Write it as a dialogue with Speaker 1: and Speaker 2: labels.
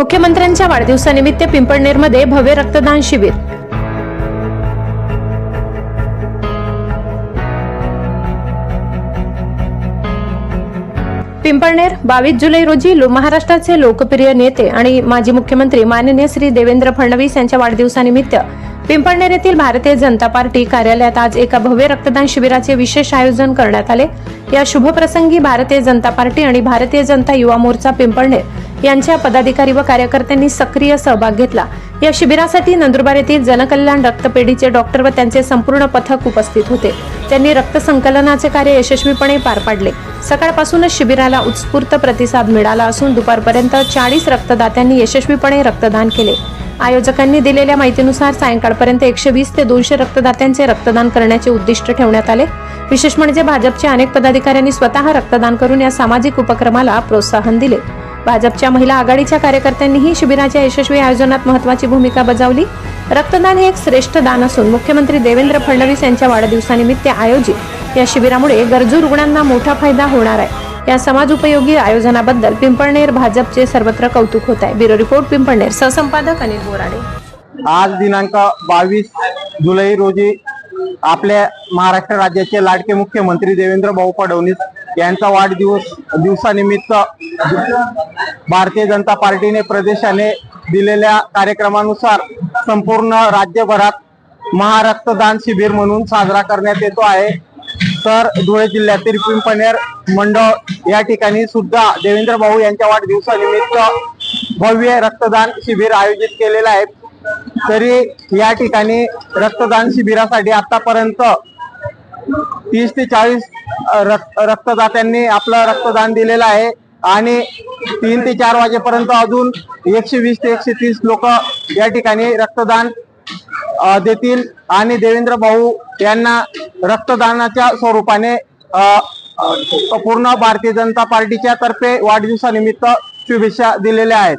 Speaker 1: मुख्यमंत्र्यांच्या वाढदिवसानिमित्त पिंपळनेरमध्ये भव्य रक्तदान शिबिर. पिंपळनेर बावीस जुलै रोजी लो- महाराष्ट्राचे लोकप्रिय नेते आणि माजी मुख्यमंत्री माननीय श्री देवेंद्र फडणवीस यांच्या वाढदिवसानिमित्त पिंपळनेर येथील भारतीय जनता पार्टी कार्यालयात आज एका भव्य रक्तदान शिबिराचे विशेष आयोजन करण्यात आले. या शुभप्रसंगी भारतीय जनता पार्टी आणि भारतीय जनता युवा मोर्चा पिंपळनेर यांच्या पदाधिकारी व कार्यकर्त्यांनी सक्रिय सहभाग घेतला. या शिबिरासाठी नंदुरबार येथील जनकल्याण रक्तपेढीचे डॉक्टर व त्यांचे संपूर्ण पथक उपस्थित होते. त्यांनी रक्त संकलनाचे कार्य यशस्वीपणे पार पाडले. सकाळपासूनच शिबिराला उत्स्फूर्त प्रतिसाद मिळाला असून दुपारपर्यंत चाळीस रक्तदात्यांनी यशस्वीपणे रक्तदान केले. आयोजकांनी दिलेल्या माहितीनुसार सायंकाळपर्यंत एकशे वीस ते दोनशे रक्तदात्यांचे रक्तदान करण्याचे उद्दिष्ट ठेवण्यात आले. विशेष म्हणजे भाजपच्या अनेक पदाधिकाऱ्यांनी स्वतः रक्तदान करून या सामाजिक उपक्रमाला प्रोत्साहन दिले. भाजपच्या महिला आघाडीच्या कार्यकर्त्यांनीही शिबिराच्या यशस्वी आयोजनात महत्वाची भूमिका बजावली. रक्तदान हे एक श्रेष्ठ दान असून मुख्यमंत्री देवेंद्र फडणवीस यांच्या वाढदिवसानिमित्त आयोजित या शिबिरामुळे गरजू रुग्णांना मोठा फायदा होणार आहे. या समाज उपयोगी आयोजनाबद्दल पिंपळनेर भाजपचे सर्वत्र कौतुक होत आहे. Bureau report Pimpalner. सहसंपादक Anil Borade.
Speaker 2: आज दिनांक बावीस जुलै रोजी आपल्या महाराष्ट्र राज्याचे लाडके मुख्यमंत्री देवेंद्र भाऊ फडणवीस यांचा वाढदिवस दिवसानिमित्त भारतीय जनता पार्टीने प्रदेशाने दिलेल्या कार्यक्रमानुसार संपूर्ण राज्यभरात महारक्तदान शिबिर म्हणून साजरा करण्यात येतो आहे. तर धुळे जिल्ह्यातील पिंपनेर मंडळ या ठिकाणी सुद्धा देवेंद्र भाऊ यांच्या वाढदिवसानिमित्त भव्य रक्तदान शिबिर आयोजित केलेलं आहे. तरी या ठिकाणी रक्तदान शिबिरासाठी आतापर्यंत तीस ते चाळीस रक्त रक्तदात्यांनी आपलं रक्तदान दिलेलं आहे. आणि तीन ते चार वाजेपर्यंत अजून एकशे वीस ते एकशे तीस लोक या ठिकाणी रक्तदान देतील. आणि देवेंद्र भाऊ यांना रक्तदानाच्या स्वरूपाने पूर्ण भारतीय जनता पार्टीच्या तर्फे वाढदिवसानिमित्त शुभेच्छा दिलेल्या आहेत.